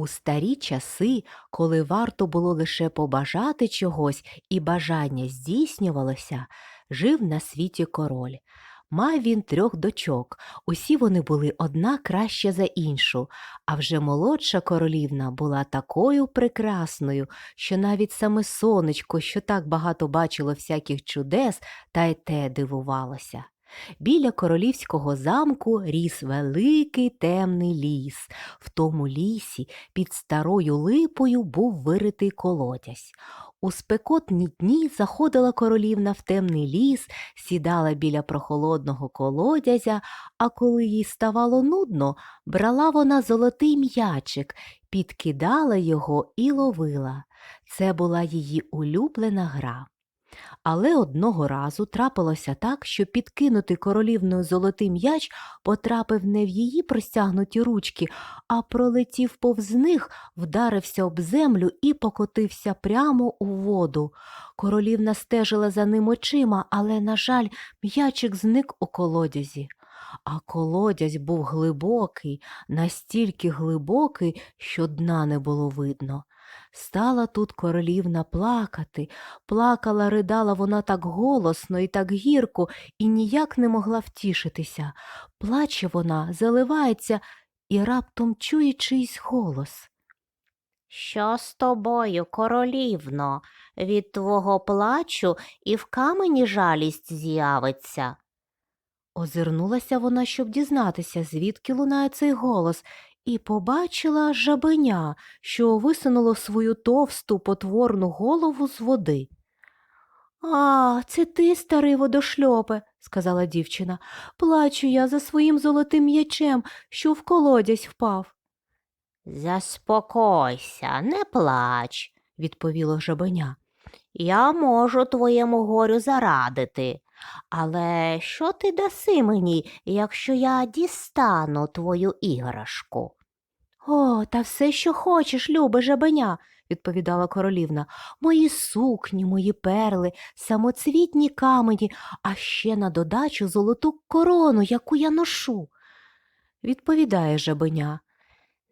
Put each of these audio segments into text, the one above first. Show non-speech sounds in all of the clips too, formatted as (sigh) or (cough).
У старі часи, коли варто було лише побажати чогось і бажання здійснювалося, жив на світі король. Мав він трьох дочок, усі вони були одна краща за іншу, а вже молодша королівна була такою прекрасною, що навіть саме сонечко, що так багато бачило всяких чудес, та й те дивувалося. Біля королівського замку ріс великий темний ліс. В тому лісі під старою липою був виритий колодязь. У спекотні дні заходила королівна в темний ліс, сідала біля прохолодного колодязя, а коли їй ставало нудно, брала вона золотий м'ячик, підкидала його і ловила. Це була її улюблена гра. Але одного разу трапилося так, що підкинутий королівною золотий м'яч потрапив не в її простягнуті ручки, а пролетів повз них, вдарився об землю і покотився прямо у воду. Королівна стежила за ним очима, але, на жаль, м'ячик зник у колодязі. А колодязь був глибокий, настільки глибокий, що дна не було видно. Стала тут королівна плакати, плакала, ридала вона так голосно і так гірко, і ніяк не могла втішитися. Плаче вона, заливається і раптом чує чийсь голос. Що з тобою, королівно? Від твого плачу і в камені жалість з'явиться. Озирнулася вона, щоб дізнатися, звідки лунає цей голос, і побачила жабеня, що висунуло свою товсту потворну голову з води. А, це ти, старий водошльопе, сказала дівчина. Плачу я за своїм золотим м'ячем, що в колодязь впав. Заспокойся, не плач, відповіло жабеня. я можу твоєму горю зарадити. Але що ти даси мені, якщо я дістану твою іграшку? О, та все, що хочеш, любе жабеня, відповідала королівна. Мої сукні, мої перли, самоцвітні камені, а ще на додачу золоту корону, яку я ношу. Відповідає жабеня.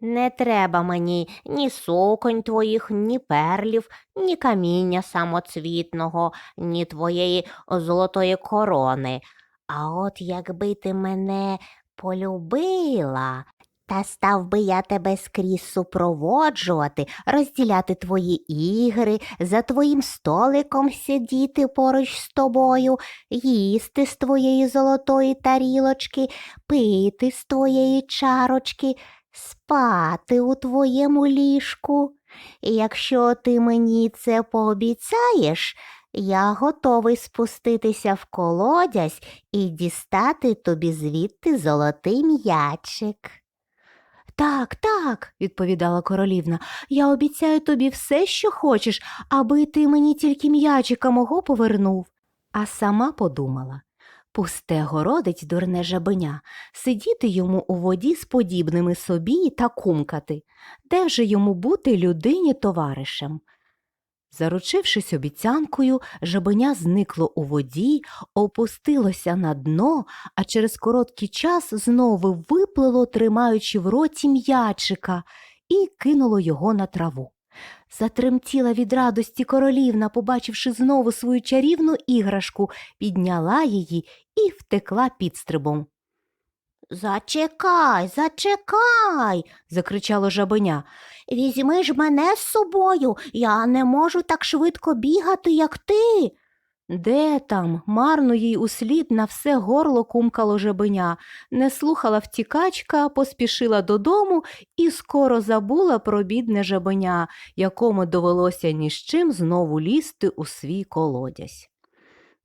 Не треба мені ні суконь твоїх, ні перлів, ні каміння самоцвітного, ні твоєї золотої корони. А от якби ти мене полюбила, та став би я тебе скрізь супроводжувати, розділяти твої ігри, за твоїм столиком сидіти поруч з тобою, їсти з твоєї золотої тарілочки, пити з твоєї чарочки спати у твоєму ліжку. І якщо ти мені це пообіцяєш, я готовий спуститися в колодязь і дістати тобі звідти золотий м'ячик. Так, так, відповідала королівна, я обіцяю тобі все, що хочеш, аби ти мені тільки м'ячика мого повернув. А сама подумала пусте городить дурне жабеня, сидіти йому у воді з подібними собі та кумкати, де вже йому бути людині товаришем. Заручившись обіцянкою, жабеня зникло у воді, опустилося на дно, а через короткий час знову виплило, тримаючи в роті м'ячика, і кинуло його на траву. Затремтіла від радості королівна, побачивши знову свою чарівну іграшку, підняла її і втекла підстрибом. Зачекай, зачекай, закричало жабеня. візьми ж мене з собою, я не можу так швидко бігати, як ти. Де там? Марно їй услід на все горло кумкало жабеня, не слухала втікачка, поспішила додому і скоро забула про бідне жабеня, якому довелося ні з чим знову лізти у свій колодязь.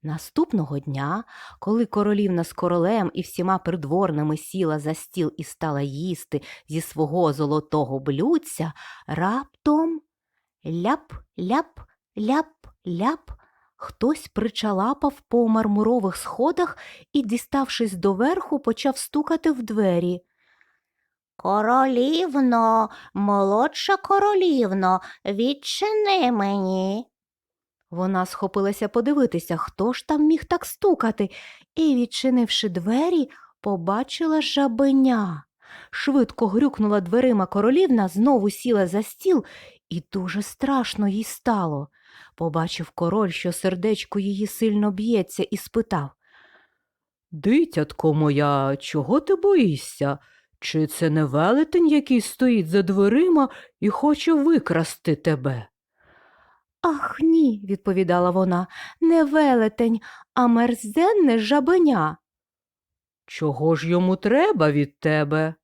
Наступного дня, коли королівна з королем і всіма придворними сіла за стіл і стала їсти зі свого золотого блюдця, раптом ляп, ляп, ляп, ляп. Хтось причалапав по мармурових сходах і, діставшись доверху, почав стукати в двері. Королівно, молодша королівно, відчини мені. Вона схопилася подивитися, хто ж там міг так стукати, і, відчинивши двері, побачила жабеня. Швидко грюкнула дверима королівна, знову сіла за стіл, і дуже страшно їй стало. Побачив король, що сердечко її сильно б'ється, і спитав Дитятко моя, чого ти боїшся? Чи це не велетень, який стоїть за дверима і хоче викрасти тебе? Ах, ні, відповідала вона, не велетень, а мерзенне жабеня. Чого ж йому треба від тебе?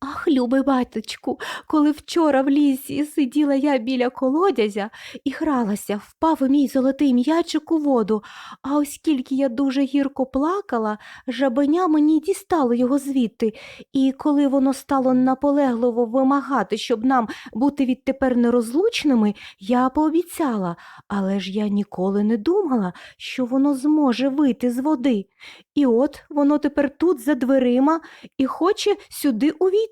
Ах, любий батечку, коли вчора в лісі сиділа я біля колодязя і гралася, впав мій золотий м'ячик у воду, а оскільки я дуже гірко плакала, жабеня мені дістало його звідти, і коли воно стало наполегливо вимагати, щоб нам бути відтепер нерозлучними, я пообіцяла, але ж я ніколи не думала, що воно зможе вийти з води. І от воно тепер тут за дверима і хоче сюди увійти.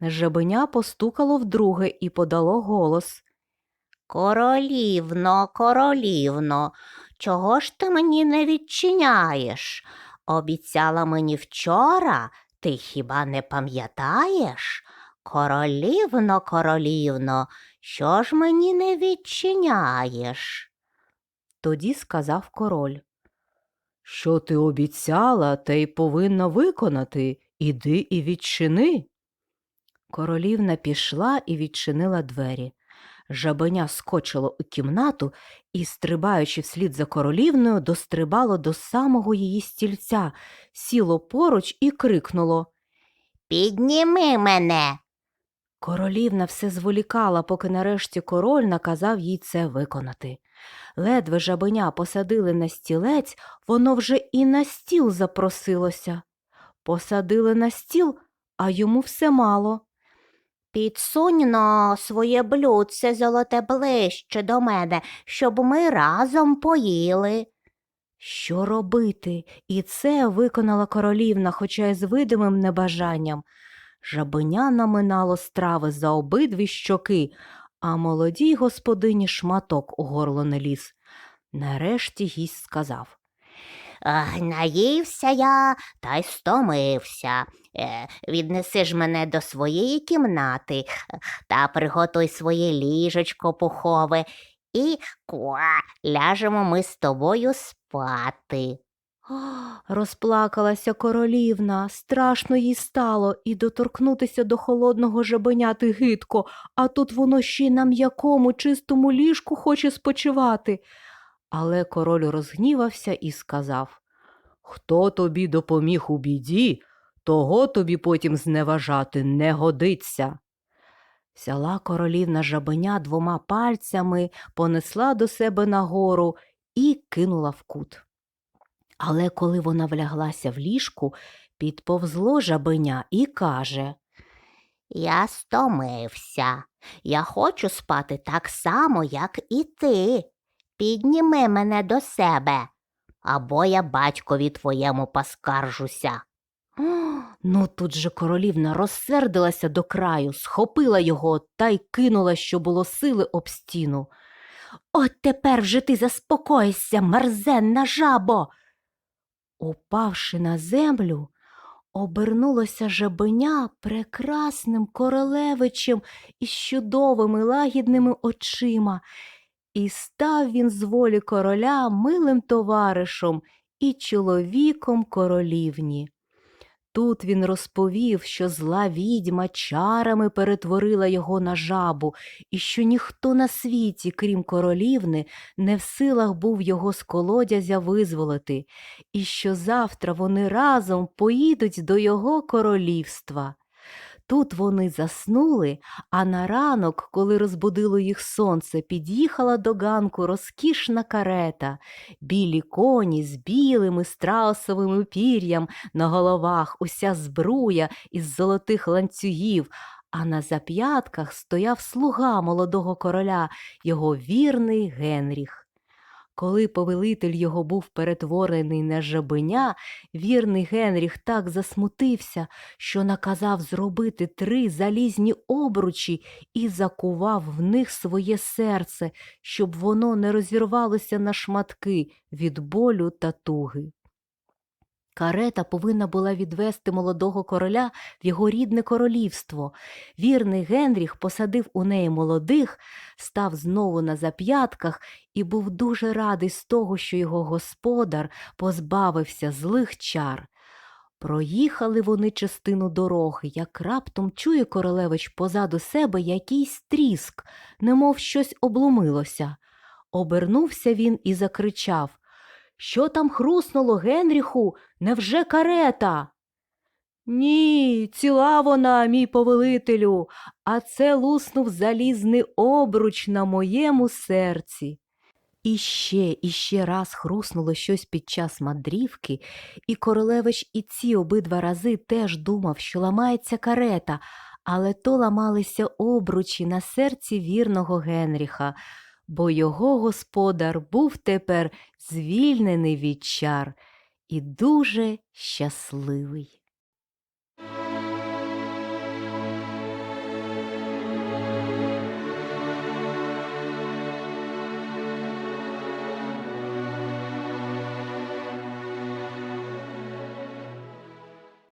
Жабеня постукало вдруге і подало голос. Королівно, королівно, чого ж ти мені не відчиняєш? Обіцяла мені вчора, ти хіба не пам'ятаєш? Королівно, королівно, що ж мені не відчиняєш? Тоді сказав король. Що ти обіцяла, те й повинна виконати. Іди і відчини. Королівна пішла і відчинила двері. Жабеня скочило у кімнату і, стрибаючи вслід за королівною, дострибало до самого її стільця, сіло поруч і крикнуло. Підніми мене. Королівна все зволікала, поки нарешті король наказав їй це виконати. Ледве жабеня посадили на стілець, воно вже і на стіл запросилося. Посадили на стіл, а йому все мало. Підсунь на своє блюдце золоте ближче до мене, щоб ми разом поїли. Що робити? І це виконала королівна, хоча й з видимим небажанням. Жабеня наминало страви за обидві щоки, а молодій господині шматок у горло не ліз. Нарешті гість сказав. Ах, наївся я та й стомився. Е, віднеси ж мене до своєї кімнати е, та приготуй своє ліжечко пухове і ква, ляжемо ми з тобою спати. Розплакалася королівна, страшно їй стало і доторкнутися до холодного жабеняти гидко, а тут воно ще й на м'якому, чистому ліжку хоче спочивати. Але король розгнівався і сказав Хто тобі допоміг у біді, того тобі потім зневажати не годиться. Взяла королівна жабеня двома пальцями, понесла до себе нагору і кинула в кут. Але коли вона вляглася в ліжку, підповзло жабеня і каже Я стомився. Я хочу спати так само, як і ти. Підніми мене до себе, або я батькові твоєму поскаржуся. (gasps) Ну тут же королівна розсердилася до краю, схопила його та й кинула, що було сили об стіну. От тепер вже ти заспокойся, мерзенна жабо. Упавши на землю, обернулося жабеня прекрасним королевичем із чудовими лагідними очима, і став він з волі короля милим товаришем і чоловіком королівні. Тут він розповів, що зла відьма чарами перетворила його на жабу, і що ніхто на світі, крім королівни, не в силах був його з колодязя визволити, і що завтра вони разом поїдуть до його королівства. Тут вони заснули, а на ранок, коли розбудило їх сонце, під'їхала до ганку розкішна карета, білі коні з білими страусовими пір'ям на головах, уся збруя із золотих ланцюгів, а на зап'ятках стояв слуга молодого короля, його вірний Генріх. Коли повелитель його був перетворений на жабеня, вірний Генріх так засмутився, що наказав зробити три залізні обручі і закував в них своє серце, щоб воно не розірвалося на шматки від болю та туги. Карета повинна була відвести молодого короля в його рідне королівство. Вірний Генріх посадив у неї молодих, став знову на зап'ятках і був дуже радий з того, що його господар позбавився злих чар. Проїхали вони частину дороги, як раптом чує королевич позаду себе якийсь тріск, немов щось обломилося. Обернувся він і закричав Що там хруснуло, Генріху? Невже карета? Ні, ціла вона, мій повелителю, а це луснув залізний обруч на моєму серці. І ще, і ще раз хруснуло щось під час мандрівки, і королевич і ці обидва рази теж думав, що ламається карета, але то ламалися обручі на серці вірного Генріха, бо його господар був тепер звільнений від чар і дуже щасливий.